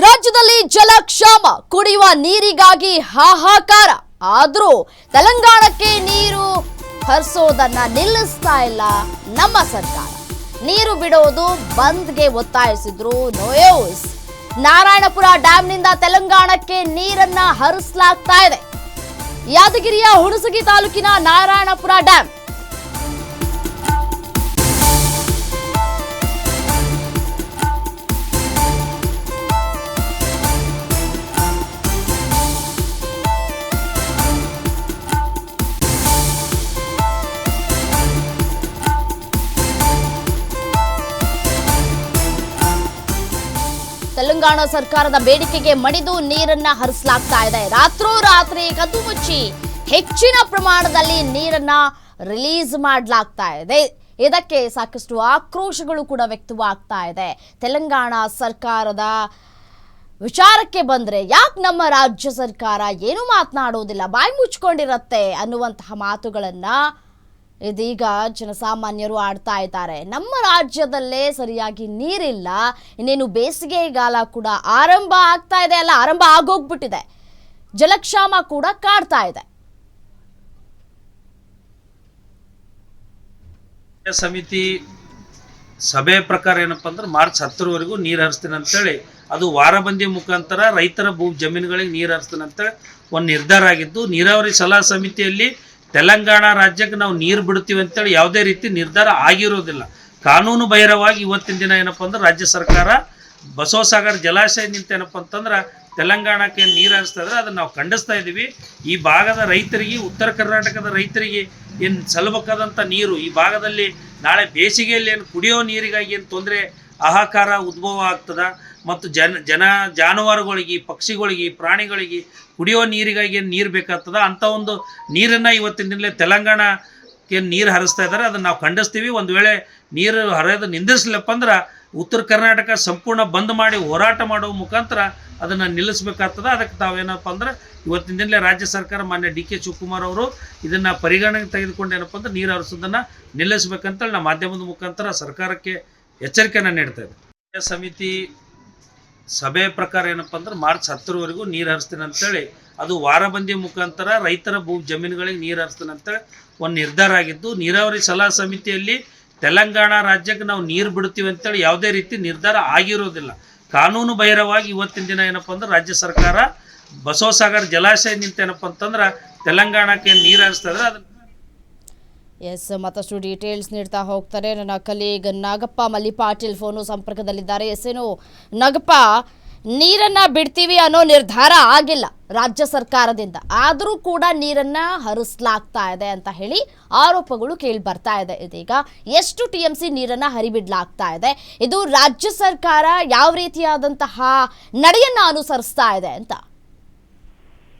ರಾಜ್ಯದಲ್ಲಿ ಜಲಕ್ಷಾಮ, ಕುಡಿಯುವ ನೀರಿಗಾಗಿ ಹಾಹಾಕಾರ. ಆದ್ರೂ ತೆಲಂಗಾಣಕ್ಕೆ ನೀರು ಹರಿಸೋದನ್ನ ನಿಲ್ಲಿಸ್ತಾ ಇಲ್ಲ ನಮ್ಮ ಸರ್ಕಾರ. ನೀರು ಬಿಡೋದು ಬಂದ್ಗೆ ಒತ್ತಾಯಿಸಿದ್ರು ನೋಯೋಸ್. ನಾರಾಯಣಪುರ ಡ್ಯಾಂನಿಂದ ತೆಲಂಗಾಣಕ್ಕೆ ನೀರನ್ನ ಹರಿಸಲಾಗ್ತಾ ಇದೆ. ಯಾದಗಿರಿಯ ಹುಣಸಗಿ ತಾಲೂಕಿನ ನಾರಾಯಣಪುರ ಡ್ಯಾಂ ತೆಲಂಗಾಣ ಸರ್ಕಾರದ ಬೇಡಿಕೆಗೆ ಮಣಿದು ನೀರನ್ನ ಹರಿಸಲಾಗ್ತಾ ಇದೆ. ರಾತ್ರೋರಾತ್ರಿ ಕದ್ದು ಮುಚ್ಚಿ ಹೆಚ್ಚಿನ ಪ್ರಮಾಣದಲ್ಲಿ ನೀರನ್ನ ರಿಲೀಸ್ ಮಾಡಲಾಗ್ತಾ ಇದೆ. ಇದಕ್ಕೆ ಸಾಕಷ್ಟು ಆಕ್ರೋಶಗಳು ಕೂಡ ವ್ಯಕ್ತವಾಗ್ತಾ ಇದೆ. ತೆಲಂಗಾಣ ಸರ್ಕಾರದ ವಿಚಾರಕ್ಕೆ ಬಂದ್ರೆ ಯಾಕೆ ನಮ್ಮ ರಾಜ್ಯ ಸರ್ಕಾರ ಏನು ಮಾತನಾಡೋದಿಲ್ಲ? ಬಾಯಿ ಮುಚ್ಕೊಂಡಿರತ್ತೆ ಅನ್ನುವಂತಹ ಮಾತುಗಳನ್ನ ಇದೀಗ ಜನಸಾಮಾನ್ಯರು ಆಡ್ತಾ ಇದ್ದಾರೆ. ನಮ್ಮ ರಾಜ್ಯದಲ್ಲೇ ಸರಿಯಾಗಿ ನೀರಿಲ್ಲ. ಇನ್ನೇನು ಬೇಸಿಗೆಗಾಲ ಕೂಡ ಆರಂಭ ಆಗ್ತಾ ಇದೆ ಅಲ್ಲ, ಆರಂಭ ಆಗೋಗ್ಬಿಟ್ಟಿದೆ. ಜಲಕ್ಷಾಮ ಕೂಡ ಕಾಡ್ತಾ ಇದೆ. ಸಮಿತಿ ಸಭೆ ಪ್ರಕಾರ ಏನಪ್ಪ ಅಂದ್ರೆ ಮಾರ್ಚ್ ಹತ್ತರವರೆಗೂ ನೀರು ಹರಿಸ್ತೀನಿ ಅಂತೇಳಿ. ಅದು ವಾರ ಬಂದಿ ಮುಖಾಂತರ ರೈತರ ಭೂ ಜಮೀನುಗಳಿಗೆ ನೀರು ಹರಿಸ್ತೀನಿ ಅಂತೇಳಿ ಒಂದು ನಿರ್ಧಾರ ಆಗಿದ್ದು, ನೀರಾವರಿ ಸಲಹಾ ಸಮಿತಿಯಲ್ಲಿ ತೆಲಂಗಾಣ ರಾಜ್ಯಕ್ಕೆ ನಾವು ನೀರು ಬಿಡ್ತೀವಿ ಅಂತೇಳಿ ಯಾವುದೇ ರೀತಿ ನಿರ್ಧಾರ ಆಗಿರೋದಿಲ್ಲ. ಕಾನೂನು ಬಹಿರವಾಗಿ ಇವತ್ತಿನ ದಿನ ಏನಪ್ಪ ಅಂದ್ರೆ ರಾಜ್ಯ ಸರ್ಕಾರ ಬಸವಸಾಗರ ನಿಂತ ಏನಪ್ಪ ಅಂತಂದ್ರೆ ತೆಲಂಗಾಣಕ್ಕೆ ನೀರು ಹರಿಸ್ತಾ ಇದ್ರೆ ಅದನ್ನು ನಾವು ಖಂಡಿಸ್ತಾ ಇದ್ದೀವಿ. ಈ ಭಾಗದ ರೈತರಿಗೆ, ಉತ್ತರ ಕರ್ನಾಟಕದ ರೈತರಿಗೆ ಏನು ಸಲ್ಬೇಕಾದಂಥ ನೀರು ಈ ಭಾಗದಲ್ಲಿ ನಾಳೆ ಬೇಸಿಗೆಯಲ್ಲಿ ಏನು ಕುಡಿಯೋ ನೀರಿಗಾಗಿ ಏನು ತೊಂದರೆ ಹಾಹಾಕಾರ ಉದ್ಭವ ಆಗ್ತದೆ ಮತ್ತು ಜನ ಜನ ಜಾನುವಾರುಗಳಿಗೆ, ಪಕ್ಷಿಗಳಿಗೆ, ಪ್ರಾಣಿಗಳಿಗೆ ಕುಡಿಯೋ ನೀರಿಗಾಗಿ ಏನು ನೀರು ಬೇಕಾಗ್ತದ. ಅಂಥ ಒಂದು ನೀರನ್ನು ಇವತ್ತಿನ ದಿನಲೇ ತೆಲಂಗಾಣಕ್ಕೆ ನೀರು ಹರಿಸ್ತಾ ಇದ್ದಾರೆ ಅದನ್ನು ನಾವು ಖಂಡಿಸ್ತೀವಿ. ಒಂದು ವೇಳೆ ನೀರು ಹರಿಯೋದು ನಿಂದಿಸ್ಲಪ್ಪ ಅಂದ್ರೆ ಉತ್ತರ ಕರ್ನಾಟಕ ಸಂಪೂರ್ಣ ಬಂದ್ ಮಾಡಿ ಹೋರಾಟ ಮಾಡುವ ಮುಖಾಂತರ ಅದನ್ನು ನಿಲ್ಲಿಸ್ಬೇಕಾಗ್ತದೆ. ಅದಕ್ಕೆ ತಾವೇನಪ್ಪ ಅಂದ್ರೆ ಇವತ್ತಿನ ದಿನಲೇ ರಾಜ್ಯ ಸರ್ಕಾರ ಮಾನ್ಯ ಡಿ ಕೆ ಶಿವಕುಮಾರ್ ಅವರು ಇದನ್ನು ಪರಿಗಣನೆಗೆ ತೆಗೆದುಕೊಂಡು ಏನಪ್ಪ ಅಂದ್ರೆ ನೀರು ಹರಿಸೋದನ್ನು ನಿಲ್ಲಿಸ್ಬೇಕಂತೇಳಿ ನಾವು ಮಾಧ್ಯಮದ ಮುಖಾಂತರ ಸರ್ಕಾರಕ್ಕೆ ಎಚ್ಚರಿಕೆಯನ್ನು ನೀಡ್ತಾ ಇದೆ. ಸಮಿತಿ ಸಭೆ ಪ್ರಕಾರ ಏನಪ್ಪ ಅಂದ್ರೆ ಮಾರ್ಚ್ ಹತ್ತರವರೆಗೂ ನೀರು ಹರಿಸ್ತೀನಿ ಅಂತೇಳಿ, ಅದು ವಾರಬಂದಿ ಮುಖಾಂತರ ರೈತರ ಭೂ ಜಮೀನುಗಳಿಗೆ ನೀರು ಹರಿಸ್ತೀನಿ ಅಂತೇಳಿ ಒಂದು ನಿರ್ಧಾರ ಆಗಿದ್ದು, ನೀರಾವರಿ ಸಲಹಾ ಸಮಿತಿಯಲ್ಲಿ ತೆಲಂಗಾಣ ರಾಜ್ಯಕ್ಕೆ ನಾವು ನೀರು ಬಿಡ್ತೀವಿ ಅಂತೇಳಿ ಯಾವುದೇ ರೀತಿ ನಿರ್ಧಾರ ಆಗಿರೋದಿಲ್ಲ. ಕಾನೂನು ಬಹಿರವಾಗಿ ಇವತ್ತಿನ ದಿನ ಏನಪ್ಪ ಅಂದ್ರೆ ರಾಜ್ಯ ಸರ್ಕಾರ ಬಸವಸಾಗರ ಜಲಾಶಯದಿಂದ ಏನಪ್ಪ ಅಂತಂದ್ರೆ ತೆಲಂಗಾಣಕ್ಕೆ ನೀರು ಹರಿಸ್ತಾ ಇದ್ರೆ ಅದನ್ನ ಎಸ್, ಮತ್ತಷ್ಟು ಡೀಟೇಲ್ಸ್ ನೀಡ್ತಾ ಹೋಗ್ತಾರೆ. ನನ್ನ ಕಲೀಗ್ ನಾಗಪ್ಪ ಮಲ್ಲಿ ಪಾಟೀಲ್ ಫೋನು ಸಂಪರ್ಕದಲ್ಲಿದ್ದಾರೆ. ಎಸ್, ಏನು? ನಾಗಪ್ಪ, ನೀರನ್ನ ಬಿಡ್ತೀವಿ ಅನ್ನೋ ನಿರ್ಧಾರ ಆಗಿಲ್ಲ ರಾಜ್ಯ ಸರ್ಕಾರದಿಂದ. ಆದರೂ ಕೂಡ ನೀರನ್ನ ಹರಿಸ್ಲಾಗ್ತಾ ಇದೆ ಅಂತ ಹೇಳಿ ಆರೋಪಗಳು ಕೇಳಿ ಬರ್ತಾ ಇದೆ. ಇದೀಗ ಎಷ್ಟು ಟಿ ಎಂ ಸಿ ನೀರನ್ನ ಹರಿಬಿಡ್ಲಾಗ್ತಾ ಇದೆ? ಇದು ರಾಜ್ಯ ಸರ್ಕಾರ ಯಾವ ರೀತಿಯಾದಂತಹ ನಡೆಯನ್ನ ಅನುಸರಿಸ್ತಾ ಇದೆ ಅಂತ.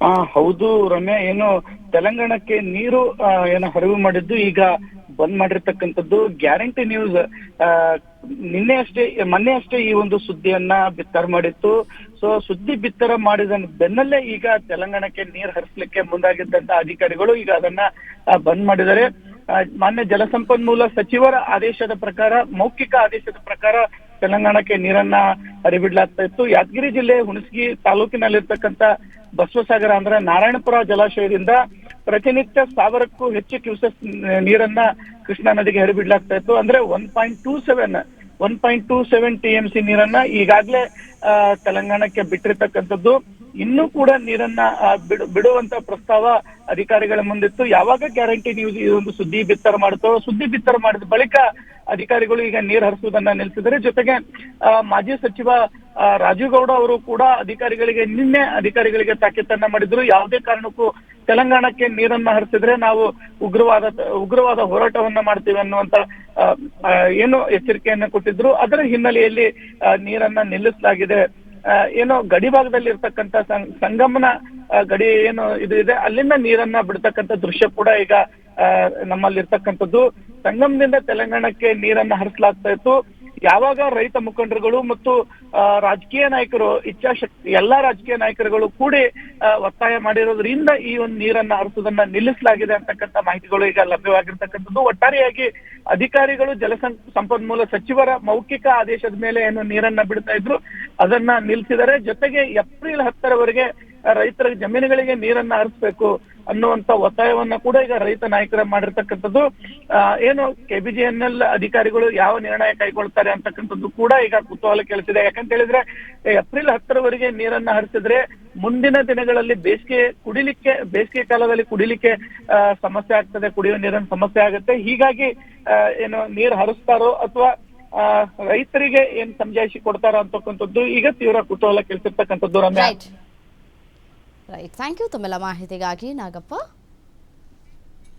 ಆ, ಹೌದು ರಮ್ಯಾ, ಏನು ತೆಲಂಗಾಣಕ್ಕೆ ನೀರು ಏನೋ ಹರಿವು ಮಾಡಿದ್ದು ಈಗ ಬಂದ್ ಮಾಡಿರ್ತಕ್ಕಂಥದ್ದು ಗ್ಯಾರಂಟಿ ನ್ಯೂಸ್. ನಿನ್ನೆ ಅಷ್ಟೇ, ಮೊನ್ನೆ ಅಷ್ಟೇ ಈ ಒಂದು ಸುದ್ದಿಯನ್ನ ಬಿತ್ತರ ಮಾಡಿತ್ತು. ಸೊ, ಸುದ್ದಿ ಬಿತ್ತರ ಮಾಡಿದ ಬೆನ್ನಲ್ಲೇ ಈಗ ತೆಲಂಗಾಣಕ್ಕೆ ನೀರು ಹರಿಸ್ಲಿಕ್ಕೆ ಮುಂದಾಗಿದ್ದಂತ ಅಧಿಕಾರಿಗಳು ಈಗ ಅದನ್ನ ಬಂದ್ ಮಾಡಿದ್ದಾರೆ. ಮಾನ್ಯ ಜಲಸಂಪನ್ಮೂಲ ಸಚಿವರ ಆದೇಶದ ಪ್ರಕಾರ, ಮೌಖಿಕ ಆದೇಶದ ಪ್ರಕಾರ ತೆಲಂಗಾಣಕ್ಕೆ ನೀರನ್ನ ಹರಿಬಿಡ್ಲಾಗ್ತಾ ಇತ್ತು. ಯಾದಗಿರಿ ಜಿಲ್ಲೆ ಹುಣಸಗಿ ತಾಲೂಕಿನಲ್ಲಿರ್ತಕ್ಕಂಥ ಬಸವಸಾಗರ ಅಂದ್ರೆ ನಾರಾಯಣಪುರ ಜಲಾಶಯದಿಂದ ಪ್ರತಿನಿತ್ಯ ಸಾವಿರಕ್ಕೂ ಹೆಚ್ಚು ಕ್ಯೂಸೆಸ್ ನೀರನ್ನ ಕೃಷ್ಣಾ ನದಿಗೆ ಹರಿಬಿಡ್ಲಾಗ್ತಾ ಇತ್ತು. ಅಂದ್ರೆ one point two seven one point two seven T M C ನೀರನ್ನ ಈಗಾಗಲೇ ತೆಲಂಗಾಣಕ್ಕೆ ಬಿಟ್ಟಿರ್ತಕ್ಕಂಥದ್ದು. ಇನ್ನೂ ಕೂಡ ನೀರನ್ನ ಬಿಡು, ಬಿಡುವಂತ ಪ್ರಸ್ತಾವ ಅಧಿಕಾರಿಗಳ ಮುಂದಿತ್ತು. ಯಾವಾಗ ಗ್ಯಾರಂಟಿ ನೀವು ಈ ಒಂದು ಸುದ್ದಿ ಬಿತ್ತರ ಮಾಡುತ್ತೋ, ಸುದ್ದಿ ಬಿತ್ತರ ಮಾಡಿದ ಬಳಿಕ ಅಧಿಕಾರಿಗಳು ಈಗ ನೀರು ಹರಿಸುವುದನ್ನ ನಿಲ್ಲಿಸಿದರೆ ಜೊತೆಗೆ ಮಾಜಿ ಸಚಿವ ರಾಜೀವ್ ಗೌಡ ಅವರು ಕೂಡ ಅಧಿಕಾರಿಗಳಿಗೆ, ನಿನ್ನೆ ಅಧಿಕಾರಿಗಳಿಗೆ ತಾಕೀತನ್ನ ಮಾಡಿದ್ರು. ಯಾವುದೇ ಕಾರಣಕ್ಕೂ ತೆಲಂಗಾಣಕ್ಕೆ ನೀರನ್ನ ಹರಿಸಿದ್ರೆ ನಾವು ಉಗ್ರವಾದ ಉಗ್ರವಾದ ಹೋರಾಟವನ್ನ ಮಾಡ್ತೀವಿ ಅನ್ನುವಂತ ಏನು ಎಚ್ಚರಿಕೆಯನ್ನ ಕೊಟ್ಟಿದ್ರು. ಅದರ ಹಿನ್ನೆಲೆಯಲ್ಲಿ ನೀರನ್ನ ನಿಲ್ಲಿಸಲಾಗಿದೆ. ಏನೋ ಗಡಿ ಭಾಗದಲ್ಲಿ ಸಂಗಮನ ಗಡಿ ಏನು ಇದು ಇದೆ, ಅಲ್ಲಿಂದ ನೀರನ್ನ ಬಿಡ್ತಕ್ಕಂತ ದೃಶ್ಯ ಕೂಡ ಈಗ ನಮ್ಮಲ್ಲಿ ಇರ್ತಕ್ಕಂಥದ್ದು ಸಂಗಮದಿಂದ ತೆಲಂಗಾಣಕ್ಕೆ ನೀರನ್ನ ಹರಿಸಲಾಗ್ತಾ ಇತ್ತು. ಯಾವಾಗ ರೈತ ಮುಖಂಡರುಗಳು ಮತ್ತು ರಾಜಕೀಯ ನಾಯಕರು, ಇಚ್ಛಾಶಕ್ತಿ, ಎಲ್ಲಾ ರಾಜಕೀಯ ನಾಯಕರುಗಳು ಕೂಡಿ ಒತ್ತಾಯ ಮಾಡಿರೋದ್ರಿಂದ ಈ ಒಂದು ನೀರನ್ನ ಹರಿಸೋದನ್ನ ನಿಲ್ಲಿಸಲಾಗಿದೆ ಅಂತಕ್ಕಂಥ ಮಾಹಿತಿಗಳು ಈಗ ಲಭ್ಯವಾಗಿರ್ತಕ್ಕಂಥದ್ದು. ಒಟ್ಟಾರೆಯಾಗಿ ಅಧಿಕಾರಿಗಳು ಜಲಸಂ ಸಂಪನ್ಮೂಲ ಸಚಿವರ ಮೌಖಿಕ ಆದೇಶದ ಮೇಲೆ ಏನು ನೀರನ್ನ ಬಿಡ್ತಾ ಇದ್ರು, ಅದನ್ನ ನಿಲ್ಲಿಸಿದರೆ ಜೊತೆಗೆ ಏಪ್ರಿಲ್ ಹತ್ತರವರೆಗೆ ರೈತರ ಜಮೀನುಗಳಿಗೆ ನೀರನ್ನ ಹರಿಸ್ಬೇಕು ಅನ್ನುವಂತ ಒತ್ತಾಯವನ್ನ ಕೂಡ ಈಗ ರೈತ ನಾಯಕರ ಮಾಡಿರ್ತಕ್ಕಂಥದ್ದು. ಏನು ಕೆಬಿಜಿಎನ್ಎಲ್ ಅಧಿಕಾರಿಗಳು ಯಾವ ನಿರ್ಣಯ ಕೈಗೊಳ್ತಾರೆ ಅಂತಕ್ಕಂಥದ್ದು ಕೂಡ ಈಗ ಕುತೂಹಲ ಕೇಳಿಸಿದೆ. ಯಾಕಂತ ಹೇಳಿದ್ರೆ ಏಪ್ರಿಲ್ ಹತ್ತರವರೆಗೆ ನೀರನ್ನ ಹರಿಸಿದ್ರೆ ಮುಂದಿನ ದಿನಗಳಲ್ಲಿ ಬೇಸಿಗೆ ಕುಡಿಲಿಕ್ಕೆ, ಬೇಸಿಗೆ ಕಾಲದಲ್ಲಿ ಕುಡಿಲಿಕ್ಕೆ ಸಮಸ್ಯೆ ಆಗ್ತದೆ ಕುಡಿಯುವ ನೀರಿನ ಸಮಸ್ಯೆ ಆಗುತ್ತೆ. ಹೀಗಾಗಿ ಏನು ನೀರು ಹರಿಸ್ತಾರೋ ಅಥವಾ ರೈತರಿಗೆ ಏನ್ ಸಮಜಾಯಿಷಿ ಕೊಡ್ತಾರೋ ಅಂತಕ್ಕಂಥದ್ದು ಈಗ ತೀವ್ರ ಕುತೂಹಲ ಕೇಳಿಸಿರ್ತಕ್ಕಂಥದ್ದು ರಮ್ಯಾ. ರೈಟ್ ಥ್ಯಾಂಕ್ ಯು ತಮ್ಮೆಲ್ಲ ಮಾಹಿತಿಗಾಗಿ ನಾಗಪ್ಪ